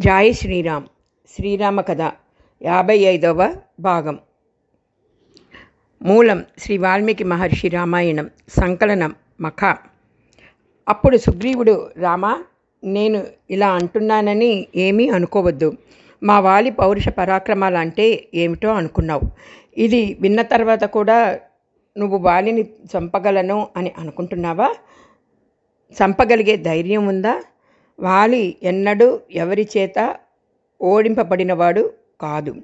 Joy Sriram Srirama కథ యాభై ఐదవ భాగం. మూలం శ్రీ వాల్మీకి మహర్షి రామాయణం సంకలనం మఖ. అప్పుడు సుగ్రీవుడు రామా నేను ఇలా అంటున్నానని ఏమీ అనుకోవద్దు. మా వాలి పౌరుష పరాక్రమాలు అంటే ఏమిటో అనుకున్నావు. ఇది విన్న తర్వాత కూడా నువ్వు వాలిని చంపగలను అని అనుకుంటున్నావా? చంపగలిగే ధైర్యం ఉందా? వాలి ఎన్నడూ ఎవరి చేత ఓడింపబడినవాడు కాదు.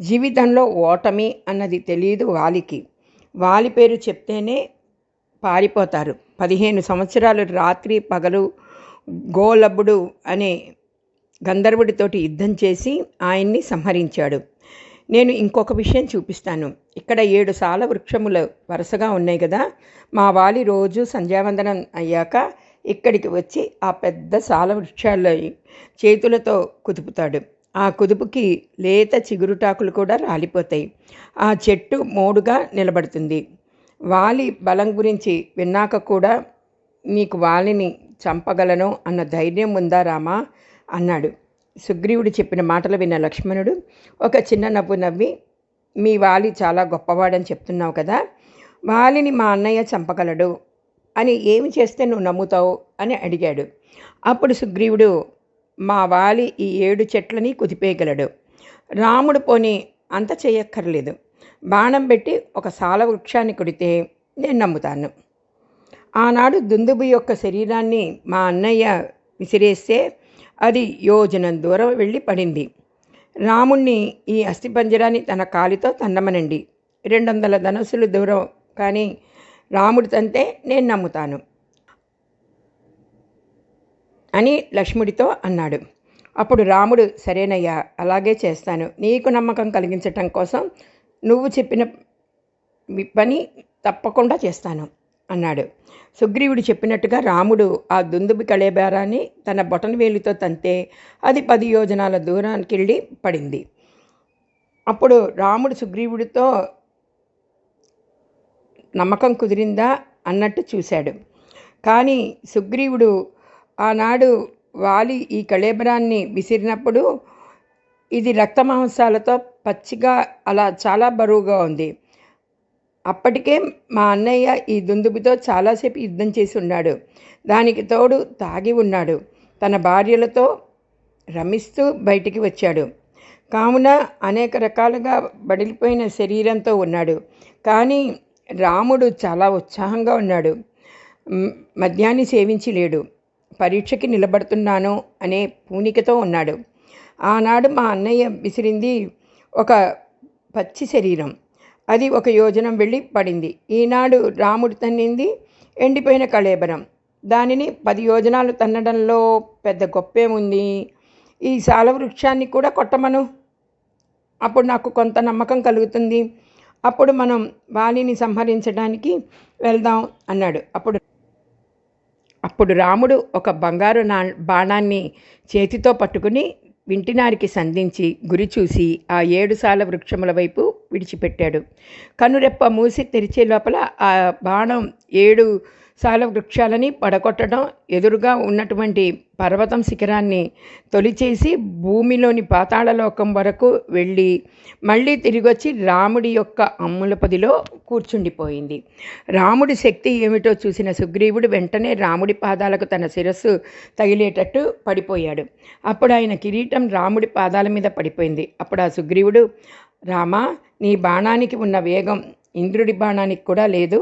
జీవితంలో ఓటమి అన్నది తెలియదు వాలికి. వాలి పేరు చెప్తేనే పారిపోతారు. పదిహేను సంవత్సరాలు రాత్రి పగలు గోలబ్బుడు అనే గంధర్వుడితోటి యుద్ధం చేసి ఆయన్ని సంహరించాడు. నేను ఇంకొక విషయం చూపిస్తాను. ఇక్కడ ఏడు సాల వృక్షములు వరుసగా ఉన్నాయి కదా మా వాలి రోజు సంధ్యావందనం అయ్యాక ఇక్కడికి వచ్చి ఆ పెద్ద సాల వృక్షాల్లో చేతులతో కుదుపుతాడు. ఆ కుదుపుకి లేత చిగురుటాకులు కూడా రాలిపోతాయి. ఆ చెట్టు మోడుగా నిలబడుతుంది. వాలి బలం గురించి విన్నాక కూడా నీకు వాలిని చంపగలను అన్న ధైర్యం ఉందా రామా? అన్నాడు. సుగ్రీవుడు చెప్పిన మాటలు విన్న లక్ష్మణుడు ఒక చిన్న నవ్వు నవ్వి మీ వాలి చాలా గొప్పవాడని చెప్తున్నావు కదా? వాలిని మా అన్నయ్య చంపగలడు. అని ఏమి చేస్తే నువ్వు నమ్ముతావు అని అడిగాడు. అప్పుడు సుగ్రీవుడు మా వాలి ఈ ఏడు చెట్లని కుదిపేయగలడు. రాముడు పోని అంత చేయక్కర్లేదు. బాణం పెట్టి ఒక సాల వృక్షాన్ని కొడితే నేను నమ్ముతాను. ఆనాడు దుందుబు యొక్క శరీరాన్ని మా అన్నయ్య విసిరేస్తే అది యోజనం దూరం వెళ్ళి పడింది. రాముణ్ణి ఈ అస్థిపంజరాన్ని తన కాలితో తన్నమనండి. రెండు వందల ధనస్సులు దూరం కానీ రాముడు తంతే నేను నమ్ముతాను. అని లక్ష్ముడితో అన్నాడు. అప్పుడు రాముడు సరేనయ్యా అలాగే చేస్తాను. నీకు నమ్మకం కలిగించటం కోసం నువ్వు చెప్పిన పని తప్పకుండా చేస్తాను అన్నాడు. సుగ్రీవుడు చెప్పినట్టుగా రాముడు ఆ దుందుబి కళేబారాన్ని తన బొటన వేలితో తంతే అది పది యోజనాల దూరానికి వెళ్ళి పడింది. అప్పుడు రాముడు సుగ్రీవుడితో నమ్మకం కుదిరిందా అన్నట్టు చూశాడు. కానీ సుగ్రీవుడు ఆనాడు వాలి ఈ కళేబరాన్ని విసిరినప్పుడు ఇది రక్తమాంసాలతో పచ్చిగా అలా చాలా బరువుగా ఉంది. అప్పటికే మా అన్నయ్య ఈ దుందుబితో చాలాసేపు యుద్ధం చేసి ఉన్నాడు. దానికి తోడు తాగి ఉన్నాడు. తన భార్యలతో రమిస్తూ బయటికి వచ్చాడు. కావున అనేక రకాలుగా బడిలిపోయిన శరీరంతో ఉన్నాడు. కానీ రాముడు చాలా ఉత్సాహంగా ఉన్నాడు. మద్యాన్ని సేవించి లేడు. పరీక్షకి నిలబడుతున్నాను అనే పూనికతో ఉన్నాడు. ఆనాడు మా అన్నయ్య విసిరింది ఒక పచ్చి శరీరం. అది ఒక యోజనం వెళ్ళి పడింది. ఈనాడు రాముడు తన్నింది ఎండిపోయిన కళేబరం. దానిని పది యోజనాలు తన్నడంలో పెద్ద గొప్పేముంది ఈ సాల వృక్షాన్ని కూడా కొట్టమను. అప్పుడు నాకు కొంత నమ్మకం కలుగుతుంది. అప్పుడు మనం వాలిని సంహరించడానికి వెళ్దాం అన్నాడు. అప్పుడు అప్పుడు రాముడు ఒక బంగారు నా బాణాన్ని చేతితో పట్టుకుని వింటినారికి సంధించి గురి చూసి ఆ ఏడు సాల వృక్షముల వైపు విడిచిపెట్టాడు. కనురెప్ప మూసి తెరిచే లోపల ఆ బాణం ఏడు సాల వృక్షాలని పడగొట్టడం ఎదురుగా ఉన్నటువంటి పర్వతం శిఖరాన్ని తొలిచేసి భూమిలోని పాతాళలోకం వరకు వెళ్ళి మళ్ళీ తిరిగొచ్చి రాముడి యొక్క అమ్ములపదిలో కూర్చుండిపోయింది. రాముడి శక్తి ఏమిటో చూసిన సుగ్రీవుడు వెంటనే రాముడి పాదాలకు తన శిరస్సు తగిలేటట్టు పడిపోయాడు. అప్పుడు ఆయన కిరీటం రాముడి పాదాల మీద పడిపోయింది. అప్పుడు ఆ సుగ్రీవుడు రామా నీ బాణానికి ఉన్న వేగం ఇంద్రుడి బాణానికి కూడా లేదు.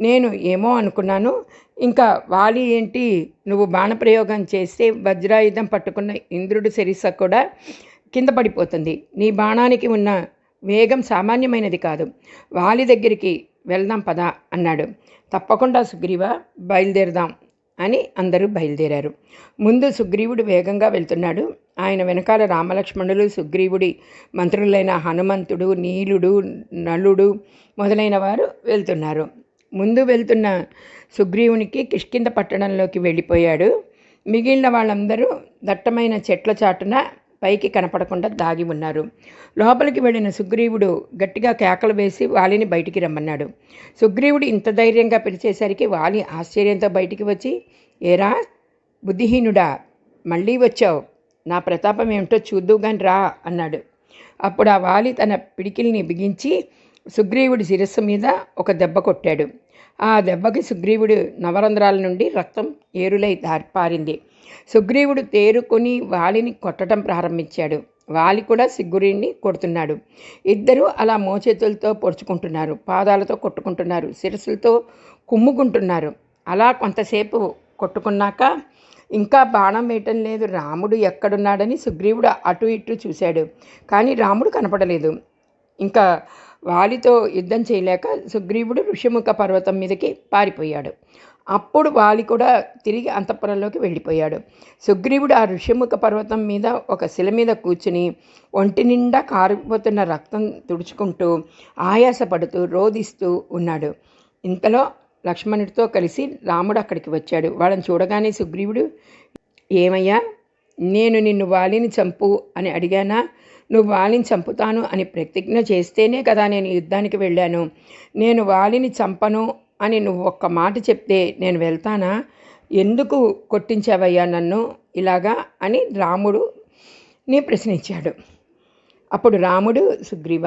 నేను ఏమో అనుకున్నాను. ఇంకా వాలి ఏంటి? నువ్వు బాణప్రయోగం చేస్తే వజ్రాయుధం పట్టుకున్న ఇంద్రుడి శిరిస కూడా కింద పడిపోతుంది. నీ బాణానికి ఉన్న వేగం సామాన్యమైనది కాదు. వాలి దగ్గరికి వెళ్దాం పదా అన్నాడు. తప్పకుండా సుగ్రీవ బయలుదేరదాం. అని అందరూ బయలుదేరారు. ముందు సుగ్రీవుడు వేగంగా వెళ్తున్నాడు. ఆయన వెనకాల రామలక్ష్మణులు సుగ్రీవుడి మంత్రులైన హనుమంతుడు నీలుడు నలుడు మొదలైన వారు వెళ్తున్నారు. ముందు వెళ్తున్న సుగ్రీవునికి కిష్కింద పట్టణంలోకి వెళ్ళిపోయాడు. మిగిలిన వాళ్ళందరూ దట్టమైన చెట్ల చాటున పైకి కనపడకుండా దాగి ఉన్నారు. లోపలికి వెళ్ళిన సుగ్రీవుడు గట్టిగా కేకలు వేసి వాలిని బయటికి రమ్మన్నాడు. సుగ్రీవుడు ఇంత ధైర్యంగా పిలిచేసరికి వాలి ఆశ్చర్యంతో బయటికి వచ్చి ఏరా బుద్ధిహీనుడా మళ్ళీ వచ్చావు. నా ప్రతాపం ఏమిటో చూద్దుగాని రా అన్నాడు. అప్పుడు ఆ వాలి తన పిడికిల్ని బిగించి సుగ్రీవుడి శిరస్సు మీద ఒక దెబ్బ కొట్టాడు. ఆ దెబ్బకి సుగ్రీవుడు నవరంధ్రాల నుండి రక్తం ఏరులై పారింది. సుగ్రీవుడు తేరుకొని వాలిని కొట్టడం ప్రారంభించాడు. వాలి కూడా సిగ్గురిని కొడుతున్నాడు. ఇద్దరూ అలా మోచేతులతో పొడుచుకుంటున్నారు. పాదాలతో కొట్టుకుంటున్నారు. శిరస్సులతో కుమ్ముకుంటున్నారు. అలా కొంతసేపు కొట్టుకున్నాక ఇంకా బాణం వేయటం లేదు. రాముడు ఎక్కడున్నాడని సుగ్రీవుడు అటు ఇటు చూశాడు. కానీ రాముడు కనపడలేదు. ఇంకా వాలితో యుద్ధం చేయలేక సుగ్రీవుడు ఋషిముఖ పర్వతం మీదకి పారిపోయాడు. అప్పుడు వాలి కూడా తిరిగి అంతఃపురంలోకి వెళ్ళిపోయాడు. సుగ్రీవుడు ఆ ఋషిముఖ పర్వతం మీద ఒక శిల మీద కూర్చుని ఒంటి నిండా కారిపోతున్న రక్తం తుడుచుకుంటూ ఆయాసపడుతూ రోధిస్తూ ఉన్నాడు. ఇంతలో లక్ష్మణుడితో కలిసి రాముడు అక్కడికి వచ్చాడు. వాళ్ళని చూడగానే సుగ్రీవుడు ఏమయ్యా నేను నిన్ను వాలిని చంపు అని అడిగానా? నువ్వు వాలిని చంపుతాను అని ప్రతిజ్ఞ చేస్తేనే కదా నేను యుద్ధానికి వెళ్ళాను. నేను వాలిని చంపను అని నువ్వు ఒక్క మాట చెప్తే నేను వెళ్తానా? ఎందుకు కొట్టించావయ్యా నన్ను ఇలాగా అని రాముడు నీ ప్రశ్నించాడు. అప్పుడు రాముడు సుగ్రీవ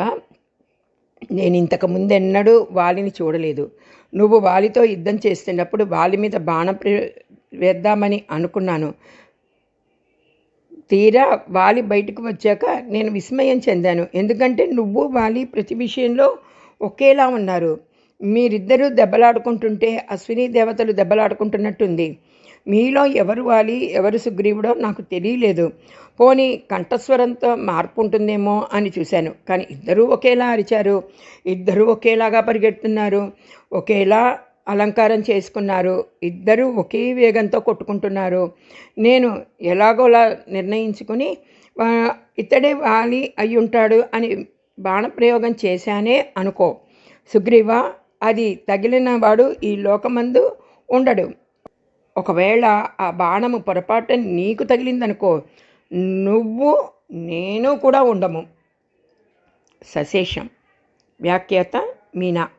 నేను ఇంతకు ముందెన్నడూ వాలిని చూడలేదు. నువ్వు వాలితో యుద్ధం చేస్తున్నప్పుడు వాలి మీద బాణం వేద్దామని అనుకున్నాను. తీరా వాలి బయటకు వచ్చాక నేను విస్మయం చెందాను. ఎందుకంటే నువ్వు వాలి ప్రతి విషయంలో ఒకేలా ఉన్నారు. మీరిద్దరూ దెబ్బలాడుకుంటుంటే అశ్విని దేవతలు దెబ్బలాడుకుంటున్నట్టుంది. మీలో ఎవరు వాలి ఎవరు సుగ్రీవుడో నాకు తెలియలేదు. పోనీ కంఠస్వరంతో మార్పు ఉంటుందేమో అని చూశాను. కానీ ఇద్దరూ ఒకేలా అరిచారు. ఇద్దరూ ఒకేలాగా పరిగెడుతున్నారు. ఒకేలా అలంకారం చేసుకున్నారు. ఇద్దరూ ఒకే వేగంతో కొట్టుకుంటున్నారు. నేను ఎలాగోలా నిర్ణయించుకుని ఇతడే వాలి అయి ఉంటాడు అని బాణప్రయోగం చేశానే అనుకో. సుగ్రీవ అది తగిలిన వాడు ఈ లోకమందు ఉండడు. ఒకవేళ ఆ బాణము పొరపాటు నీకు తగిలిందనుకో నువ్వు నేను కూడా ఉండము. సశేషం. వ్యాఖ్యాత మీనా.